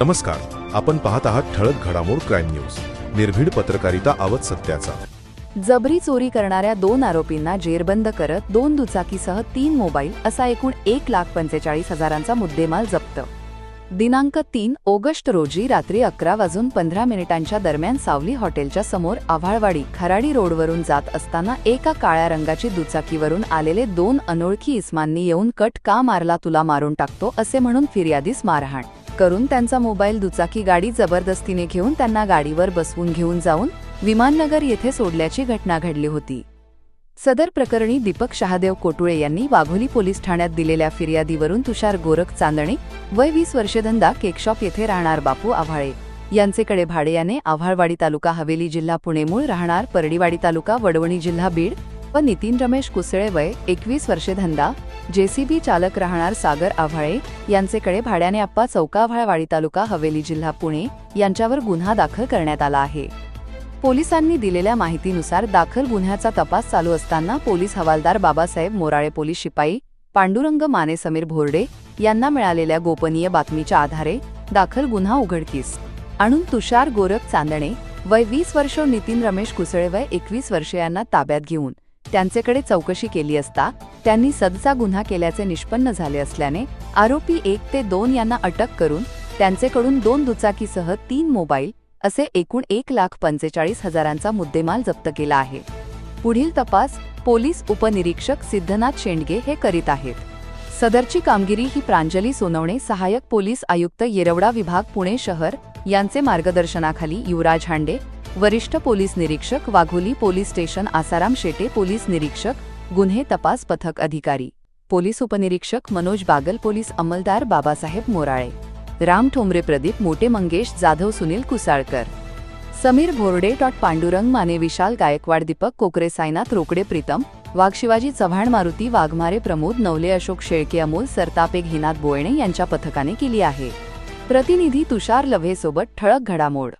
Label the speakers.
Speaker 1: नमस्कार. आपण पाहत आहात ठळक घडामोड क्राईम न्यूज. निर्भीड पत्रकारिता आवत सत्याचा.
Speaker 2: जबरी चोरी करणाऱ्या दोन आरोपींना जेरबंद करत दोन दुचाकीसह तीन मोबाईल असा एकूण एक लाख पंचेचाळीस हजारांचा मुद्देमाल जप्त. दिनांक तीन ऑगस्ट रोजी रात्री अकरा वाजून पंधरा मिनिटांच्या दरम्यान सावली हॉटेलच्या समोर आव्हाळवाडी खराडी रोडवरून जात असताना एका काळ्या रंगाची दुचाकीवरून आलेले दोन अनोळखी इस्मांनी येऊन कट का मारला तुला मारून टाकतो असे म्हणून फिर्यादीस मारहाण. करून त्यांचा मोबाईल दुचाकी गाडी जबरदस्तीने घेऊन त्यांना गाडीवर बसवून घेऊन जाऊन विमाननगर येथे सोडल्याची घटना घडली होती. सदर प्रकरणी दीपक शहादेव कोटुळे यांनी वाघोली पोलीस ठाण्यात दिलेल्या फिर्यादीवरून तुषार गोरख चांदणे वय वीस वर्षे धंदा केकशॉप येथे राहणार बापू आव्हाळे यांचेकडे भाड्याने आव्हाळवाडी तालुका हवेली जिल्हा पुणे मूळ राहणार परडीवाडी तालुका वडवणी जिल्हा बीड व नितीन रमेश कुसळे वय एकवीस वर्षे धंदा जेसीबी चालक राहणार सागर आव्हाळे यांचेकडे भाड्याने आप्पा चौकाभाळवाडी तालुका हवेली जिल्हा पुणे यांच्यावर गुन्हा दाखल करण्यात आला आहे. पोलिसांनी दिलेल्या माहितीनुसार दाखल गुन्ह्याचा तपास चालू असताना पोलीस हवालदार बाबासाहेब मोराळे पोलीस शिपाई पांडुरंग माने समीर भोरडे यांना मिळालेल्या गोपनीय बातमीच्या आधारे दाखल गुन्हा उघडकीस आणून तुषार गोरख चांदणे वय वीस वर्ष नितीन रमेश कुसळे वय एकवीस वर्ष यांना ताब्यात घेऊन त्यांचेकडे चौकशी केली असता त्यांनी सदचा गुन्हा केल्याचे निष्पन्न झाले असल्याने आरोपी एक ते दोन यांना अटक करून त्यांचेकडून दोन दुचाकीसह तीन मोबाईल असे एकूण एक लाख पंचेचाळीस हजारांचा मुद्देमाल जप्त केला आहे. पुढील तपास पोलीस उपनिरीक्षक सिद्धनाथ शेंडगे हे करीत आहेत. सदरची कामगिरी ही प्रांजली सोनवणे सहाय्यक पोलीस आयुक्त येरवडा विभाग पुणे शहर यांचे मार्गदर्शनाखाली युवराज हांडे वरिष्ठ पोलीस निरीक्षक Wagholi police station Asaram Shete police निरीक्षक गुन्हे तपास पथक अधिकारी. पोलीस उपनिरीक्षक मनोज बागल पोलीस अंमलदार बाबासाहेब मोराळे. राम ठोंबरे प्रदीप मोटे मंगेश जाधव सुनील कुसाळकर. समीर भोरडे डॉट पांडुरंग माने विशाल गायकवाड दीपक कोकरे सायनाथ रोकडे प्रीतम. वाघ शिवाजी चव्हाण मारुती वाघमारे प्रमोद नवले अशोक शेळके अमोल सरतापे घेनाथ बोयणे यांच्या पथकाने केली आहे. प्रतिनिधी तुषार लव्हेसोबत ठळक घडामोड.